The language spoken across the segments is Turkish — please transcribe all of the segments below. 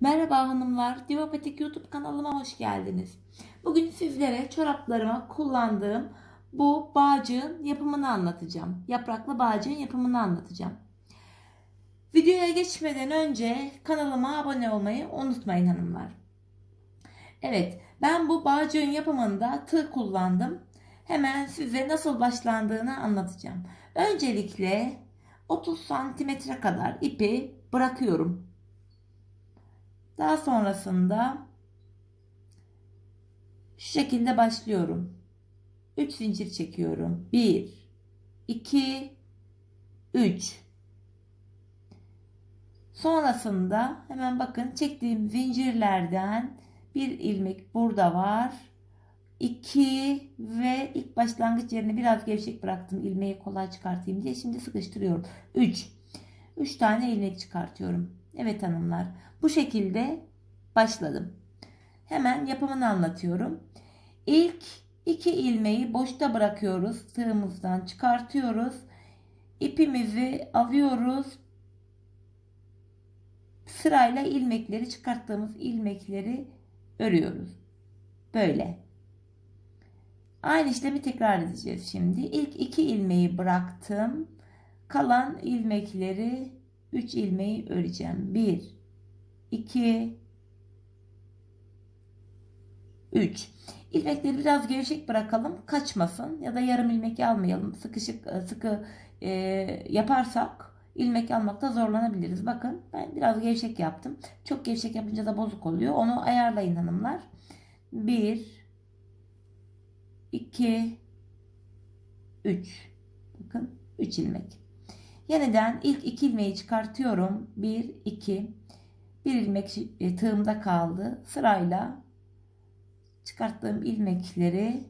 Merhaba hanımlar, Divapatik YouTube kanalıma hoş geldiniz. Bugün sizlere çoraplarıma kullandığım bu bağcığın yapımını anlatacağım. Yapraklı bağcığın yapımını anlatacağım. Videoya geçmeden önce kanalıma abone olmayı unutmayın hanımlar. Evet, ben bu bağcığın yapımında tığ kullandım. Hemen size nasıl başlandığını anlatacağım. Öncelikle 30 santimetre kadar ipi bırakıyorum. Daha sonrasında şu şekilde başlıyorum. 3 zincir çekiyorum. 1 2 3 Sonrasında hemen bakın çektiğim zincirlerden bir ilmek burada var. 2 ve ilk başlangıç yerini biraz gevşek bıraktım ilmeği kolay çıkartayım diye. Şimdi sıkıştırıyorum. 3 3 tane ilmek çıkartıyorum. Evet hanımlar bu şekilde başladım. Hemen yapımını anlatıyorum. İlk iki ilmeği boşta bırakıyoruz. Tığımızdan çıkartıyoruz. İpimizi alıyoruz. Sırayla ilmekleri çıkarttığımız ilmekleri örüyoruz. Böyle. Aynı işlemi tekrar edeceğiz şimdi. İlk iki ilmeği bıraktım. Kalan ilmekleri 3 ilmeği öreceğim. 1 2 3 ilmekleri biraz gevşek bırakalım kaçmasın. Ya da yarım ilmek almayalım. Sıkışık sıkı e, yaparsak ilmek almakta zorlanabiliriz. Bakın ben biraz gevşek yaptım. Çok gevşek yapınca da bozuk oluyor. Onu ayarlayın hanımlar. 1 2 3 bakın 3 ilmek yeniden ilk iki ilmeği çıkartıyorum 1 2 bir ilmek e, tığımda kaldı. Sırayla çıkarttığım ilmekleri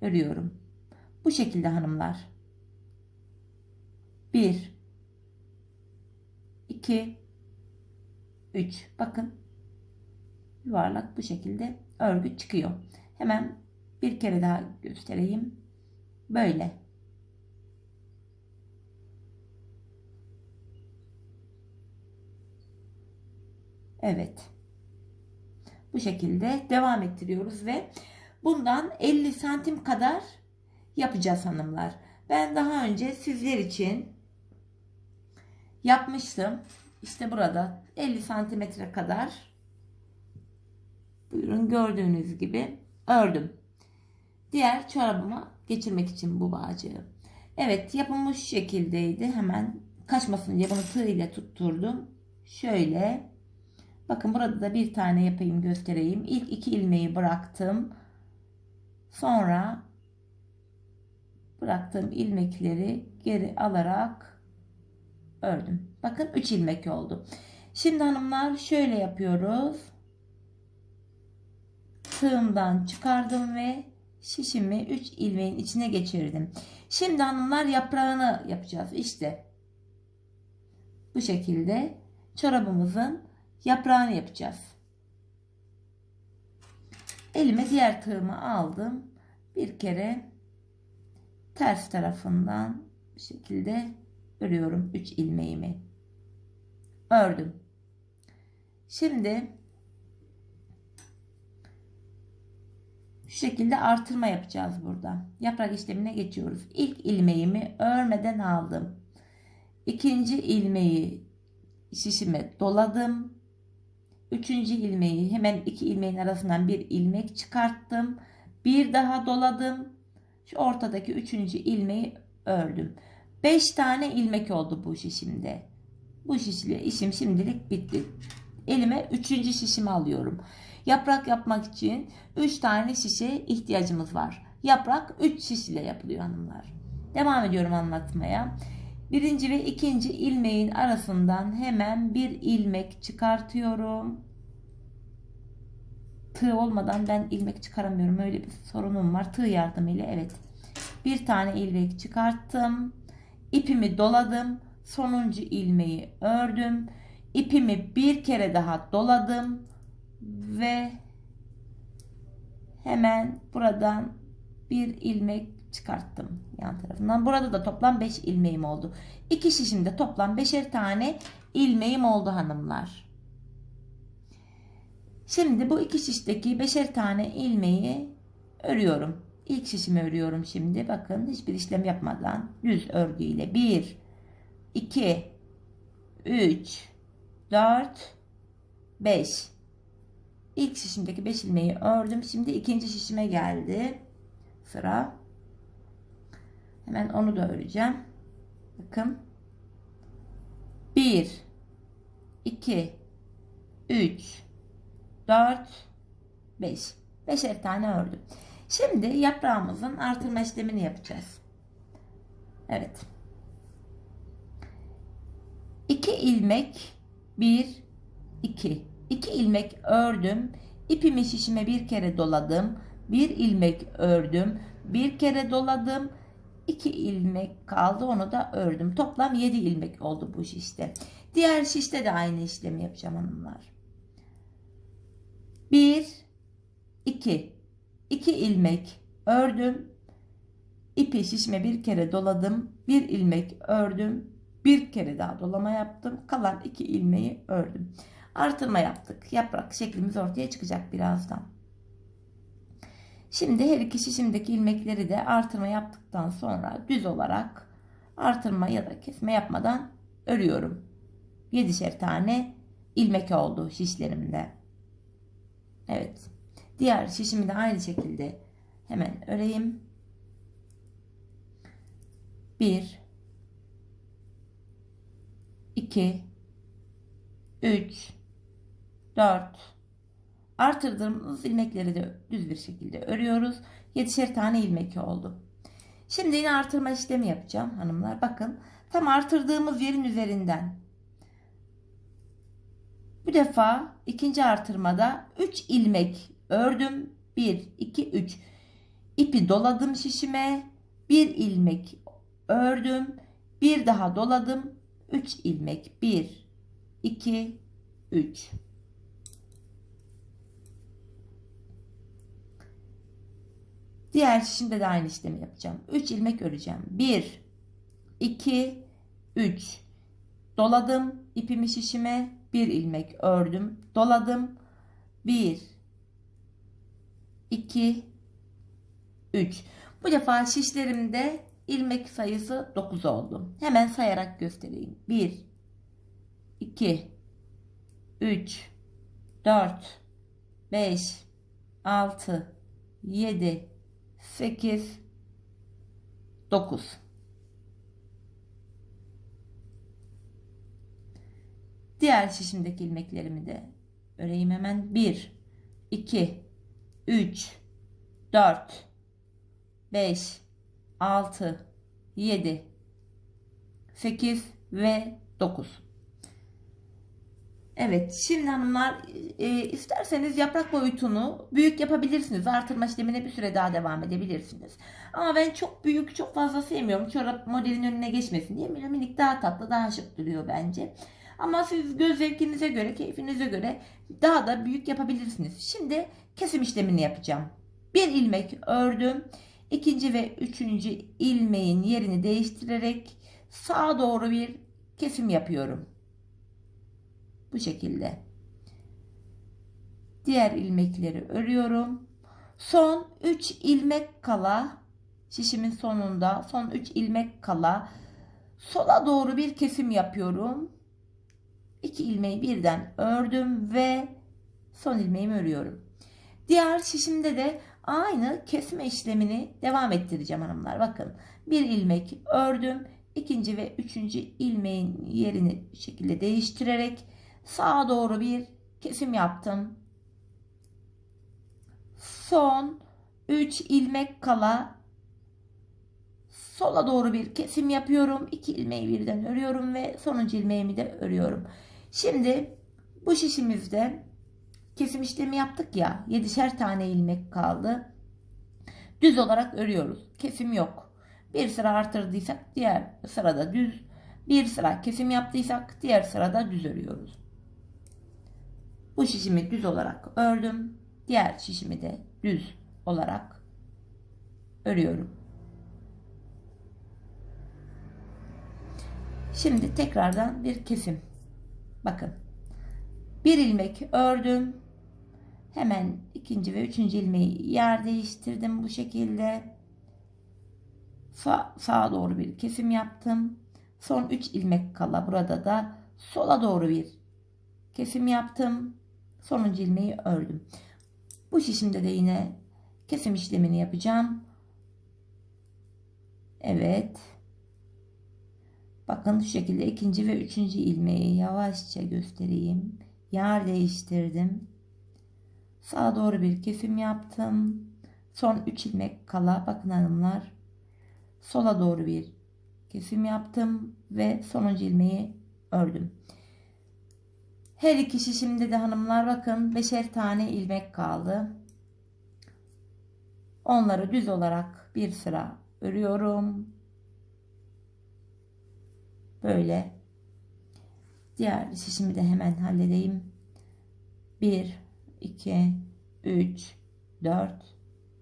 örüyorum. Bu şekilde hanımlar. 1 2 3 bakın yuvarlak bu şekilde örgü çıkıyor. Hemen bir kere daha göstereyim. Böyle. Evet. Bu şekilde devam ettiriyoruz ve bundan 50 santim kadar yapacağız hanımlar. Ben daha önce sizler için yapmıştım. İşte burada 50 santimetre kadar buyurun gördüğünüz gibi ördüm. Diğer çorabıma geçirmek için bu bağcığı. Evet yapımı şu şekildeydi. Hemen kaçmasın diye bunu tığ ile tutturdum. Şöyle Bakın burada da bir tane yapayım göstereyim. İlk iki ilmeği bıraktım. Sonra bıraktığım ilmekleri geri alarak ördüm. Bakın 3 ilmek oldu. Şimdi hanımlar şöyle yapıyoruz. Tığımdan çıkardım ve şişimi 3 ilmeğin içine geçirdim. Şimdi hanımlar yaprağını yapacağız. İşte bu şekilde çorabımızın yaprağını yapacağız. Elime diğer tığımı aldım. Bir kere ters tarafından bir şekilde örüyorum 3 ilmeğimi. Ördüm. Şimdi şu şekilde artırma yapacağız burada. Yaprak işlemine geçiyoruz. İlk ilmeğimi örmeden aldım. İkinci ilmeği şişime doladım. Üçüncü ilmeği hemen iki ilmeğin arasından bir ilmek çıkarttım. Bir daha doladım. Şu ortadaki üçüncü ilmeği ördüm. Beş tane ilmek oldu bu şişimde. Bu şişle işim şimdilik bitti. Elime üçüncü şişimi alıyorum. Yaprak yapmak için üç tane şişe ihtiyacımız var. Yaprak üç şiş ile yapılıyor hanımlar. Devam ediyorum anlatmaya. Birinci ve ikinci ilmeğin arasından hemen bir ilmek çıkartıyorum. Tığ olmadan ben ilmek çıkaramıyorum. Öyle bir sorunum var. Tığ yardımıyla evet. Bir tane ilmek çıkarttım. İpimi doladım. Sonuncu ilmeği ördüm. İpimi bir kere daha doladım. Ve hemen buradan bir ilmek çıkarttım yan tarafından. Burada da toplam 5 ilmeğim oldu. İki şişimde toplam 5'er tane ilmeğim oldu hanımlar. Şimdi bu iki şişteki beşer tane ilmeği örüyorum. İlk şişimi örüyorum şimdi. Bakın hiçbir işlem yapmadan düz örgüyle 1 2 3 4 5 İlk şişimdeki 5 ilmeği ördüm. Şimdi ikinci şişime geldi. Sıra. Hemen onu da öreceğim. Bakın. 1 2 3 4 5 Beşer tane ördüm. Şimdi yaprağımızın artırma işlemini yapacağız. Evet. 2 ilmek 1 2 2 ilmek ördüm. İpimi şişime bir kere doladım. Bir ilmek ördüm. Bir kere doladım. 2 ilmek kaldı onu da ördüm. Toplam 7 ilmek oldu bu şişte. Diğer şişte de aynı işlemi yapacağım hanımlar. 1 2 2 ilmek ördüm. İpi şişme bir kere doladım. Bir ilmek ördüm. Bir kere daha dolama yaptım. Kalan iki ilmeği ördüm. Artırma yaptık. Yaprak şeklimiz ortaya çıkacak birazdan. Şimdi her iki şişimdeki ilmekleri de artırma yaptıktan sonra düz olarak artırma ya da kesme yapmadan örüyorum. 7'şer tane ilmek oldu şişlerimde. Evet. Diğer şişimi de aynı şekilde hemen öreyim. 1 2 3 4 artırdığımız ilmekleri de düz bir şekilde örüyoruz. 7'şer tane ilmek oldu. Şimdi yine artırma işlemi yapacağım hanımlar. Bakın tam artırdığımız yerin üzerinden bu defa ikinci artırmada 3 ilmek ördüm. 1, 2, 3. İpi doladım şişime. 1 ilmek ördüm. Bir daha doladım. 3 ilmek. 1, 2, 3. Diğer şişimde de aynı işlemi yapacağım. 3 ilmek öreceğim. 1, 2, 3. Doladım ipimi şişime. 1 ilmek ördüm. Doladım. 1, 2, 3. Bu defa şişlerimde ilmek sayısı 9 oldu. Hemen sayarak göstereyim. 1, 2, 3, 4, 5, 6, 7, 8, 9. Diğer şişimdeki ilmeklerimi de öreyim hemen. 1, 2, 3, 4, 5, 6, 7, 8 ve 9. Evet şimdi hanımlar e, isterseniz yaprak boyutunu büyük yapabilirsiniz. Artırma işlemine bir süre daha devam edebilirsiniz. Ama ben çok büyük çok fazla sevmiyorum. Çorap modelin önüne geçmesin diye minik daha tatlı daha şık duruyor bence. Ama siz göz zevkinize göre, keyfinize göre daha da büyük yapabilirsiniz. Şimdi kesim işlemini yapacağım. Bir ilmek ördüm. İkinci ve üçüncü ilmeğin yerini değiştirerek sağa doğru bir kesim yapıyorum. Bu şekilde. Diğer ilmekleri örüyorum. Son 3 ilmek kala şişimin sonunda son 3 ilmek kala sola doğru bir kesim yapıyorum. 2 ilmeği birden ördüm ve son ilmeğimi örüyorum. Diğer şişimde de aynı kesme işlemini devam ettireceğim hanımlar. Bakın bir ilmek ördüm. ikinci ve üçüncü ilmeğin yerini şekilde değiştirerek sağa doğru bir kesim yaptım. Son 3 ilmek kala sola doğru bir kesim yapıyorum. 2 ilmeği birden örüyorum ve sonuncu ilmeğimi de örüyorum. Şimdi bu şişimizde kesim işlemi yaptık ya 7'şer tane ilmek kaldı. Düz olarak örüyoruz. Kesim yok. Bir sıra artırdıysak diğer sırada düz. Bir sıra kesim yaptıysak diğer sırada düz örüyoruz. Bu şişimi düz olarak ördüm. Diğer şişimi de düz olarak örüyorum. Şimdi tekrardan bir kesim. Bakın. Bir ilmek ördüm. Hemen ikinci ve üçüncü ilmeği yer değiştirdim bu şekilde. Sa sağa doğru bir kesim yaptım. Son 3 ilmek kala burada da sola doğru bir kesim yaptım. Sonuncu ilmeği ördüm. Bu şişimde de yine kesim işlemini yapacağım. Evet. Bakın şu şekilde ikinci ve üçüncü ilmeği yavaşça göstereyim. Yer değiştirdim. Sağa doğru bir kesim yaptım. Son 3 ilmek kala bakın hanımlar. Sola doğru bir kesim yaptım ve sonuncu ilmeği ördüm. Her iki şişimde de hanımlar bakın beşer tane ilmek kaldı. Onları düz olarak bir sıra örüyorum. Böyle. Diğer şişimi de hemen halledeyim. 1 2 3 4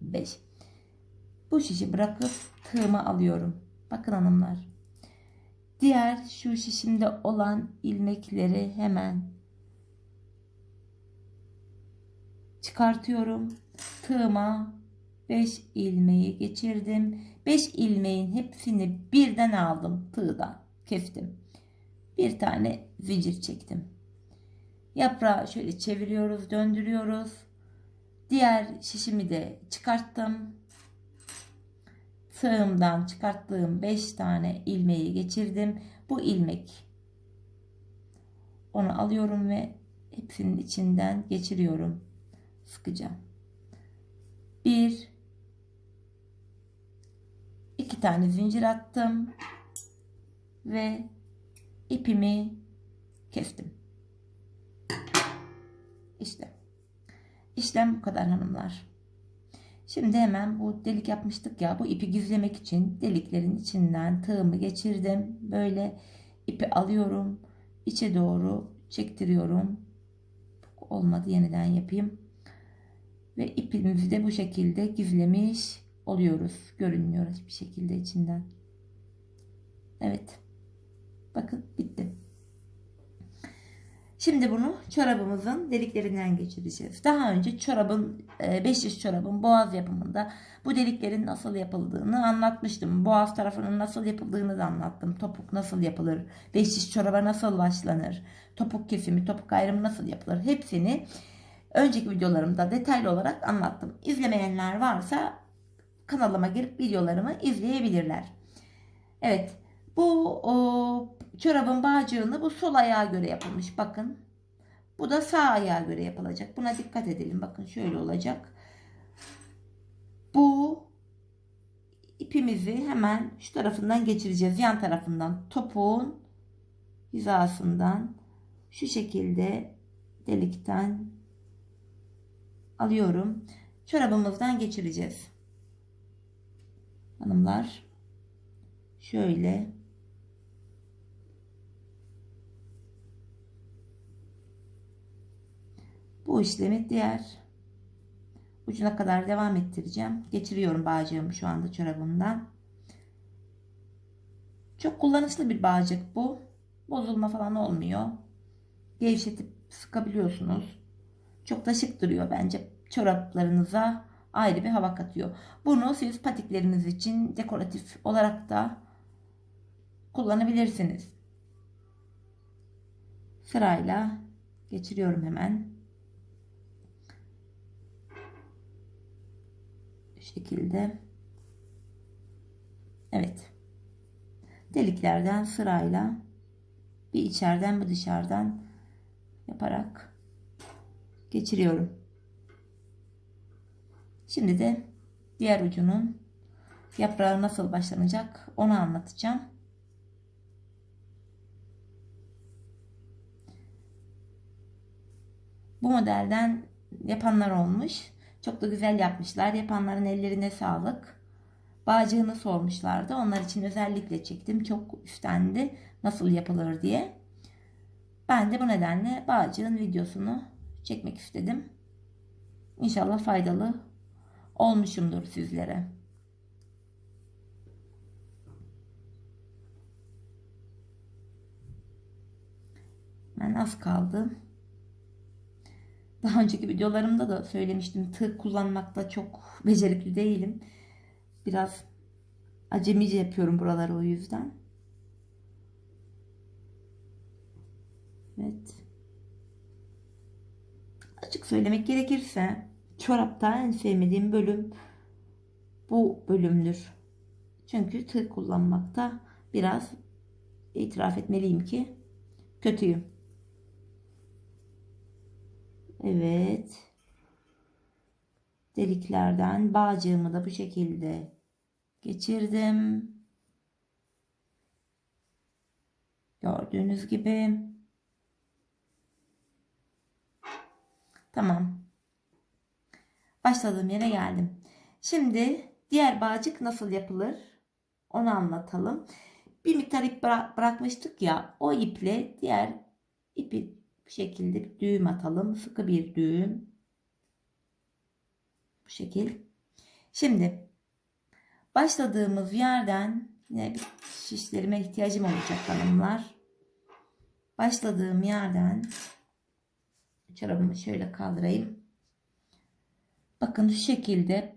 5 Bu şişi bırakıp tığımı alıyorum. Bakın hanımlar. Diğer şu şişimde olan ilmekleri hemen çıkartıyorum. Tığıma 5 ilmeği geçirdim. 5 ilmeğin hepsini birden aldım tığdan. Kestim. Bir tane zincir çektim. Yaprağı şöyle çeviriyoruz, döndürüyoruz. Diğer şişimi de çıkarttım. Tığımdan çıkarttığım 5 tane ilmeği geçirdim. Bu ilmek onu alıyorum ve hepsinin içinden geçiriyorum. Sıkacağım. Bir iki tane zincir attım ve ipimi kestim. İşte. İşlem bu kadar hanımlar. Şimdi hemen bu delik yapmıştık ya bu ipi gizlemek için deliklerin içinden tığımı geçirdim. Böyle ipi alıyorum. içe doğru çektiriyorum. Olmadı yeniden yapayım. Ve ipimizi de bu şekilde gizlemiş oluyoruz. Görünmüyor hiçbir şekilde içinden. Evet. Bakın bitti. Şimdi bunu çorabımızın deliklerinden geçireceğiz. Daha önce çorabın, 5 e, çorabın boğaz yapımında bu deliklerin nasıl yapıldığını anlatmıştım. Boğaz tarafının nasıl yapıldığını da anlattım. Topuk nasıl yapılır, 5 çoraba nasıl başlanır, topuk kesimi, topuk ayrımı nasıl yapılır hepsini önceki videolarımda detaylı olarak anlattım. İzlemeyenler varsa kanalıma girip videolarımı izleyebilirler. Evet bu o, çorabın bağcığını bu sol ayağa göre yapılmış. Bakın. Bu da sağ ayağa göre yapılacak. Buna dikkat edelim. Bakın şöyle olacak. Bu ipimizi hemen şu tarafından geçireceğiz. Yan tarafından topuğun hizasından şu şekilde delikten alıyorum. Çorabımızdan geçireceğiz. Hanımlar şöyle Bu işlemi diğer ucuna kadar devam ettireceğim. Geçiriyorum bağcığımı şu anda çorabımdan. Çok kullanışlı bir bağcık bu. Bozulma falan olmuyor. Gevşetip sıkabiliyorsunuz. Çok da şık duruyor bence. Çoraplarınıza ayrı bir hava katıyor. Bunu siz patikleriniz için dekoratif olarak da kullanabilirsiniz. Sırayla geçiriyorum hemen. şekilde. Evet. Deliklerden sırayla bir içeriden bir dışarıdan yaparak geçiriyorum. Şimdi de diğer ucunun yaprağı nasıl başlanacak onu anlatacağım. Bu modelden yapanlar olmuş. Çok da güzel yapmışlar. Yapanların ellerine sağlık. Bağcığını sormuşlardı. Onlar için özellikle çektim. Çok üstlendi nasıl yapılır diye. Ben de bu nedenle bağcığın videosunu çekmek istedim. İnşallah faydalı olmuşumdur sizlere. Ben az kaldı. Daha önceki videolarımda da söylemiştim. Tığ kullanmakta çok becerikli değilim. Biraz acemice yapıyorum buraları o yüzden. Evet. Açık söylemek gerekirse çorapta en sevmediğim bölüm bu bölümdür. Çünkü tığ kullanmakta biraz itiraf etmeliyim ki kötüyüm. Evet. Deliklerden bağcığımı da bu şekilde geçirdim. Gördüğünüz gibi. Tamam. Başladığım yere geldim. Şimdi diğer bağcık nasıl yapılır? Onu anlatalım. Bir miktar ip bıra- bırakmıştık ya. O iple diğer ipi bu şekilde bir düğüm atalım. Sıkı bir düğüm. Bu şekil. Şimdi başladığımız yerden yine bir şişlerime ihtiyacım olacak hanımlar. Başladığım yerden çorabımı şöyle kaldırayım. Bakın şu şekilde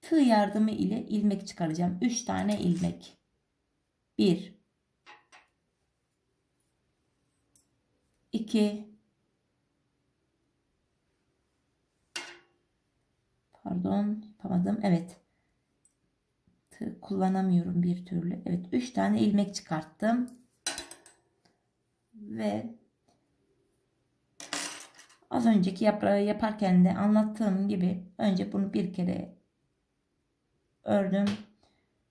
tığ yardımı ile ilmek çıkaracağım. 3 tane ilmek. 1 2 Pardon, yapamadım. Evet. Tığ kullanamıyorum bir türlü. Evet, 3 tane ilmek çıkarttım. Ve az önceki yaprağı yaparken de anlattığım gibi önce bunu bir kere ördüm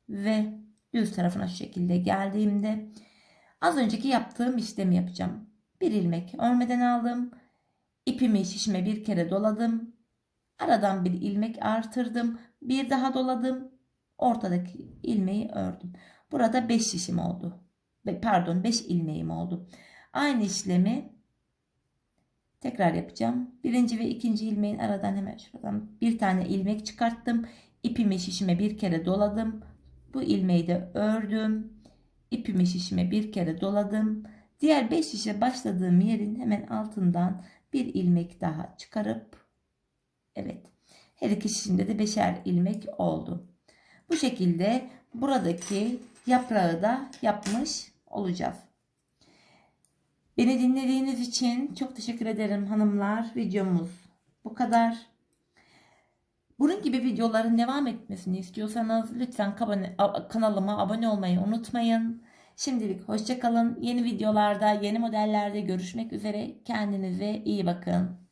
ve düz tarafına şu şekilde geldiğimde az önceki yaptığım işlemi yapacağım. Bir ilmek örmeden aldım. İpimi şişime bir kere doladım. Aradan bir ilmek artırdım. Bir daha doladım. Ortadaki ilmeği ördüm. Burada 5 şişim oldu. Pardon 5 ilmeğim oldu. Aynı işlemi tekrar yapacağım. Birinci ve ikinci ilmeğin aradan hemen şuradan bir tane ilmek çıkarttım. İpimi şişime bir kere doladım. Bu ilmeği de ördüm. İpimi şişime bir kere doladım. Diğer 5 şişe başladığım yerin hemen altından bir ilmek daha çıkarıp evet her iki şişimde de beşer ilmek oldu. Bu şekilde buradaki yaprağı da yapmış olacağız. Beni dinlediğiniz için çok teşekkür ederim hanımlar. Videomuz bu kadar. Bunun gibi videoların devam etmesini istiyorsanız lütfen kanalıma abone olmayı unutmayın. Şimdilik hoşçakalın. Yeni videolarda, yeni modellerde görüşmek üzere. Kendinize iyi bakın.